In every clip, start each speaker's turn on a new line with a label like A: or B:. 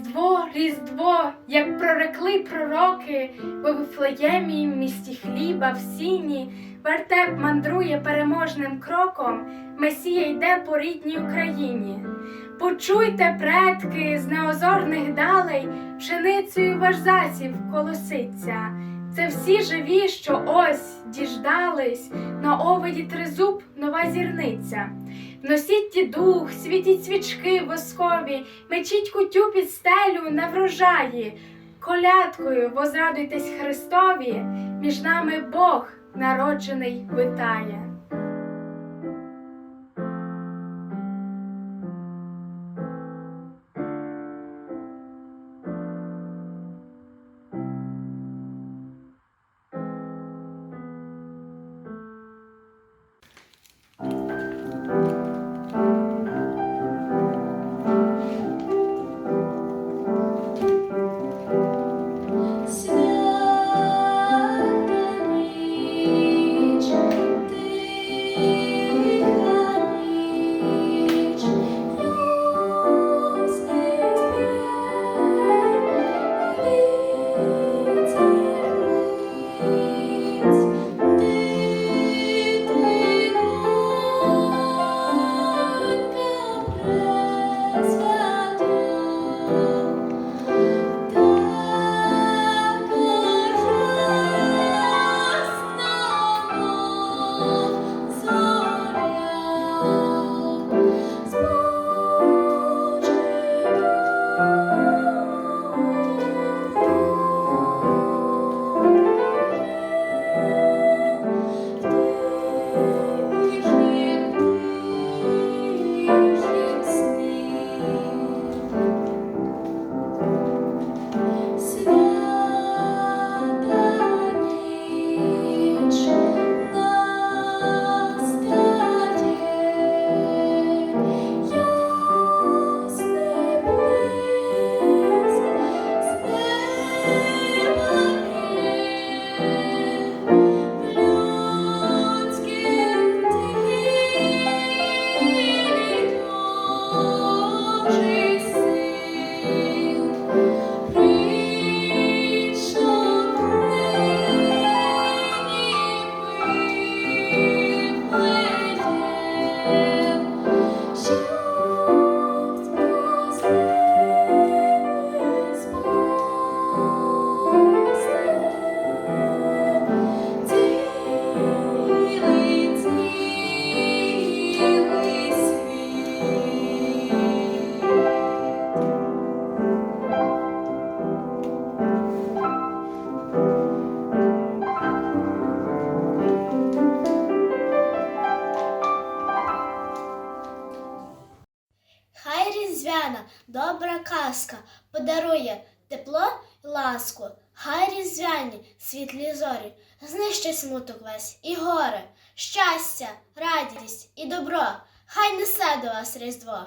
A: Різдво, Різдво, як прорекли пророки, в Вифлеємі, місті хліба, в сіні, вертеп мандрує переможним кроком, Месія йде по рідній Україні. Почуйте, предки, з неозорних далей, пшеницею ваш засів колоситься. Це всі живі, що ось діждались, на оводі тризуб нова зірниця. Носіть дух, світіть свічки воскові, мечіть кутю під стелю на врожаї. Колядкою возрадуйтесь Христові, між нами Бог народжений витає.
B: Різдвяна добра казка подарує тепло і ласку. Хай різдвяні світлі зорі знищить смуток весь і горе, щастя, радість і добро. Хай несе до вас Різдво.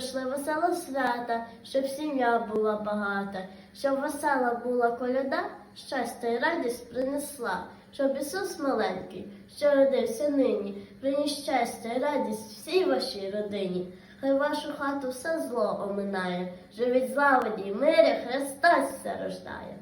A: Щоб пройшли весело свята, щоб сім'я була багата, щоб весела була коляда, щастя й радість принесла, щоб Ісус маленький, що родився нині, приніс щастя й радість всій вашій родині. Хай вашу хату все зло оминає, живіть злагоді Христос все рождає.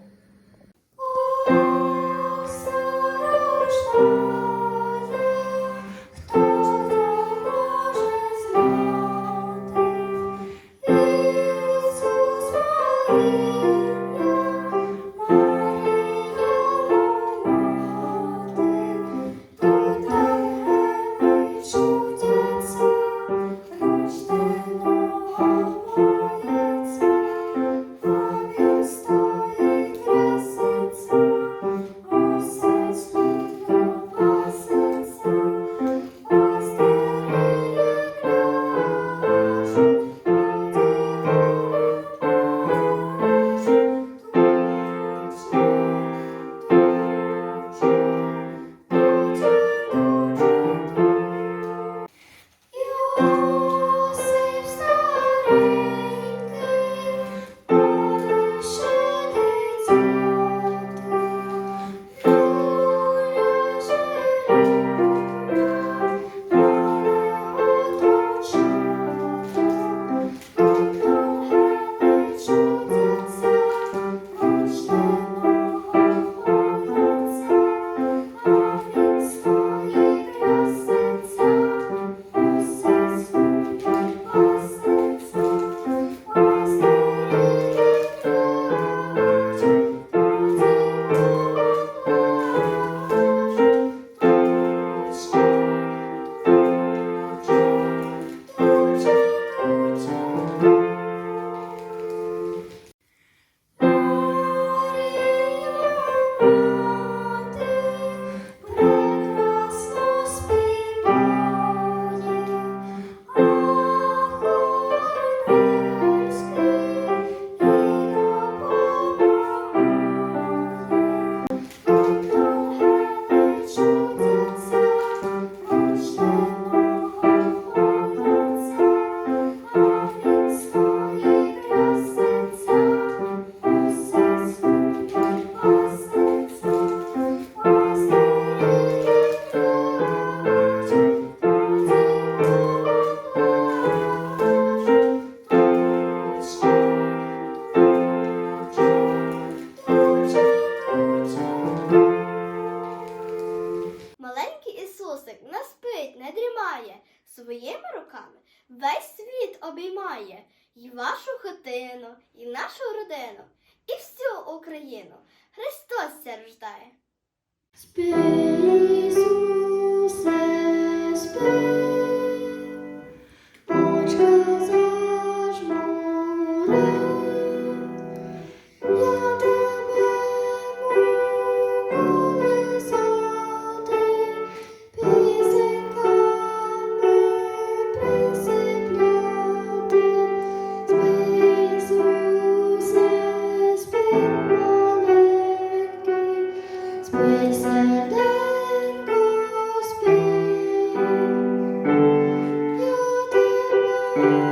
B: Ісусик не спить, не дрімає, своїми руками весь світ обіймає і вашу хатину, і нашу родину, і всю Україну. Христос ся рождає.
C: Спи, Ісусе, спи, тебе можу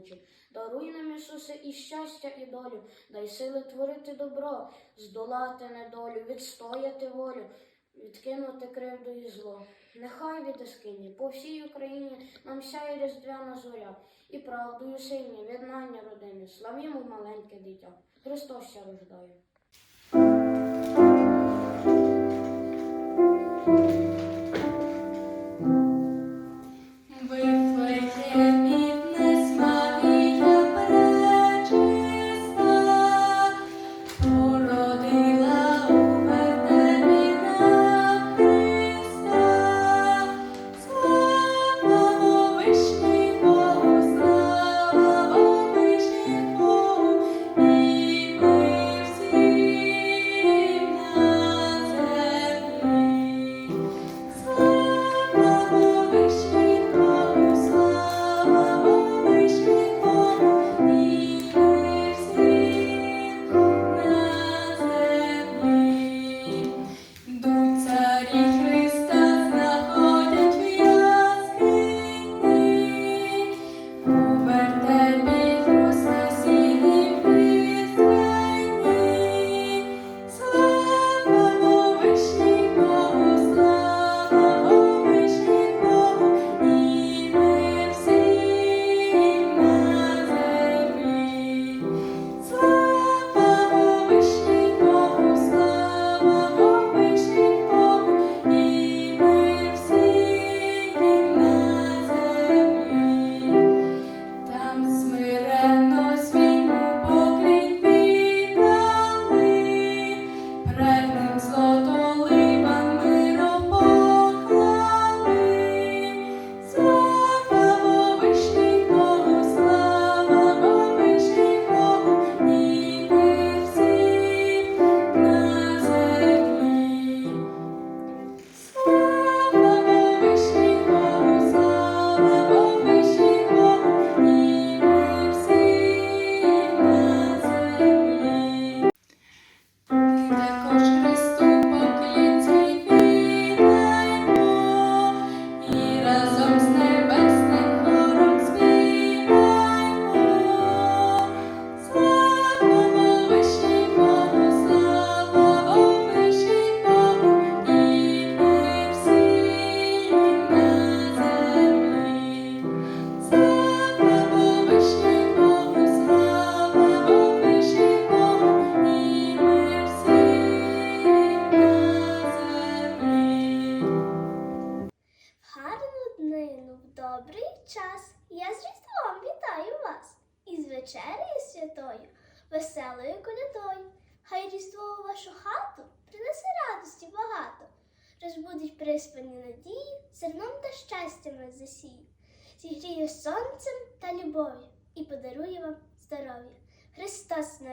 D: визначив. Даруй нам, Ісусе, і щастя, і долю, дай сили творити добро, здолати недолю, відстояти волю, відкинути кривду і зло. Нехай від Іскині по всій Україні нам сяє різдвяна зоря, і правдою сині, віднання родини, славімо маленьке дитя. Христос ся рождає.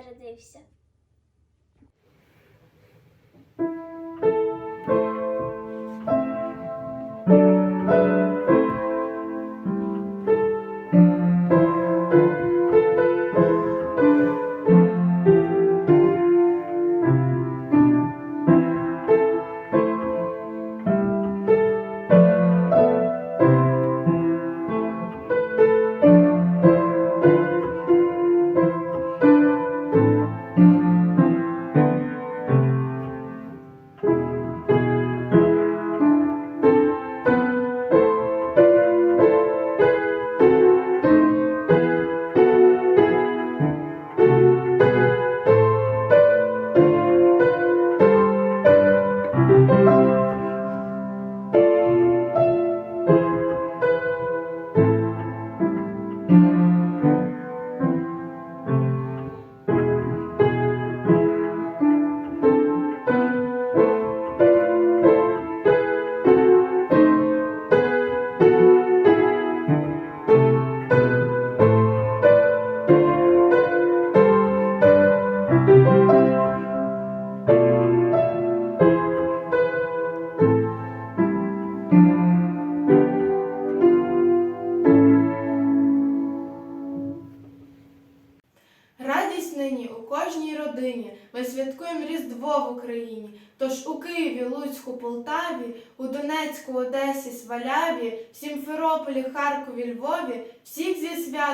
E: Arada işte.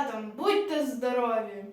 E: Святом, будьте здорові!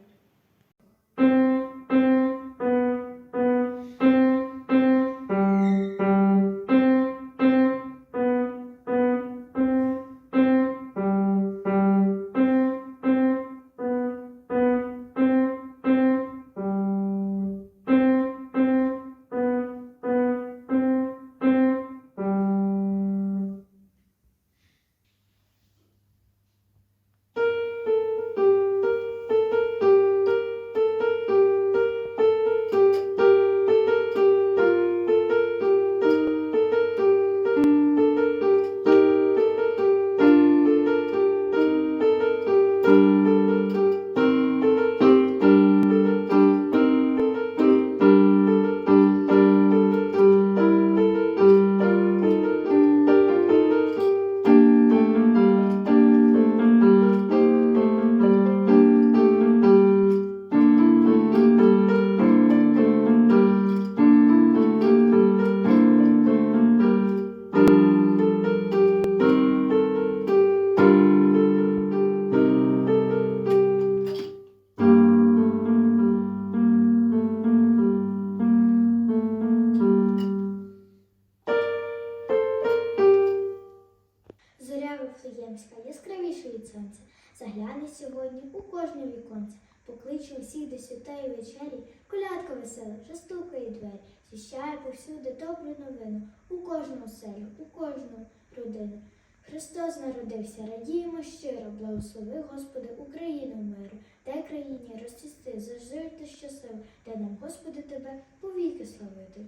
A: Повсюди добру новину, у кожну селю, у кожну родину. Христос народився, радіємо щиро, благослови Господи Україну миру, дай країні розцісти, зажити щасливо, дай нам, Господи, Тебе повіки славити.